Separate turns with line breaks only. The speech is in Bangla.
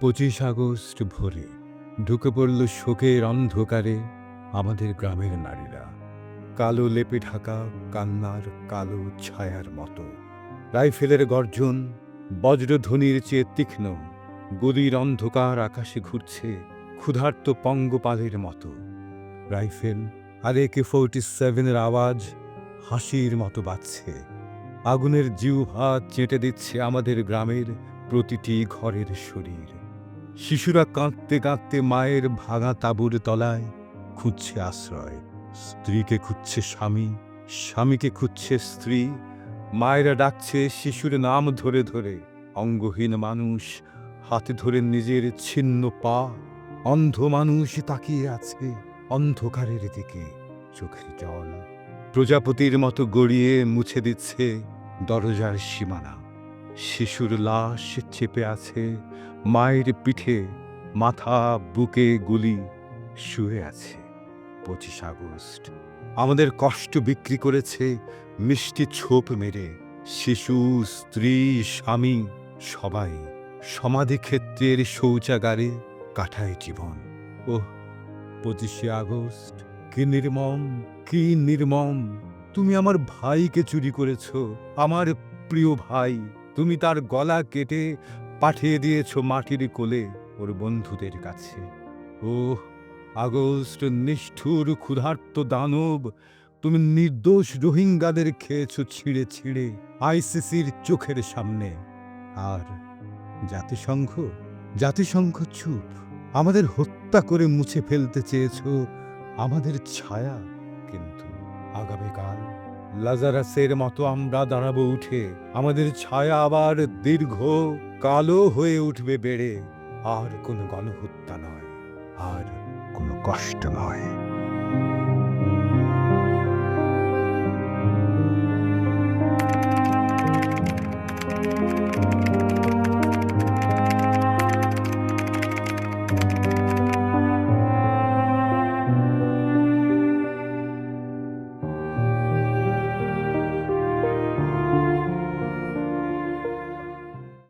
পঁচিশ আগস্ট ভোরে ঢুকে পড়ল শোকের অন্ধকারে আমাদের গ্রামের নারীরা। কালো লেপে ঢাকা, কান্নার কালো ছায়ার মতো। রাইফেলের গর্জন, বজ্রধ্বনির চেয়ে তীক্ষ্ণ, গদির অন্ধকার আকাশে ঘুরছে ক্ষুধার্ত পঙ্গপালের মতো। রাইফেল আর একে ফোরটি সেভেনের আওয়াজ হাসির মতো বাজছে। আগুনের জিউ জিউভা চেটে দিচ্ছে আমাদের গ্রামের প্রতিটি ঘরের শরীর। শিশুরা কাঁদতে কাঁদতে মায়ের ভাঙা তাঁবুর তলায় খুঁজছে আশ্রয়। স্ত্রীকে খুঁজছে স্বামী, স্বামীকে খুঁজছে স্ত্রী। মায়েরা ডাকছে শিশুর নাম ধরে ধরে। অঙ্গহীন মানুষ হাতে ধরে নিজের ছিন্ন পা। অন্ধ মানুষ তাকিয়ে আছে অন্ধকারের দিকে চোখের জল। প্রজাপতির মতো গড়িয়ে মুছে দিচ্ছে দরজার সীমানা। শিশুর লাশ চেপে আছে, মায়ের পিঠে মাথা বুকে গুলি শুয়ে আছে পঁচিশ আগস্ট। আমাদের কষ্ট বিক্রি করেছে, মিষ্টি ছোপ মেরে শিশু, স্ত্রী, স্বামী, সবাই। সমাধিক্ষেত্রের শৌচাগারে কাটায় জীবন। ও পঁচিশে আগস্ট, কি নির্মম কি নির্মম। তুমি আমার ভাইকে চুরি করেছ, আমার প্রিয় ভাই। তুমি তার গলা কেটে পাঠিয়ে দিয়েছ মাটির কোলে ওর বন্ধুদের কাছে। ও আগস্ট নিষ্ঠুর ক্ষুধার্ত দানব, তুমি নির্দোষ রোহিঙ্গাদের খেয়েছ ছিঁড়ে ছিঁড়ে আইসিসির চোখের সামনে। আর জাতিসংঘ জাতিসংঘ চুপ, আমাদের হত্যা করে মুছে ফেলতে চেয়েছ আমাদের ছায়া, কিন্তু আগামীকাল লাজারাসের মতো আমরা দাঁড়াবো উঠে। আমাদের ছায়া আবার দীর্ঘ কালো হয়ে উঠবে বেড়ে। আর কোনো গণহত্যা নয়, আর কোনো কষ্ট নয়।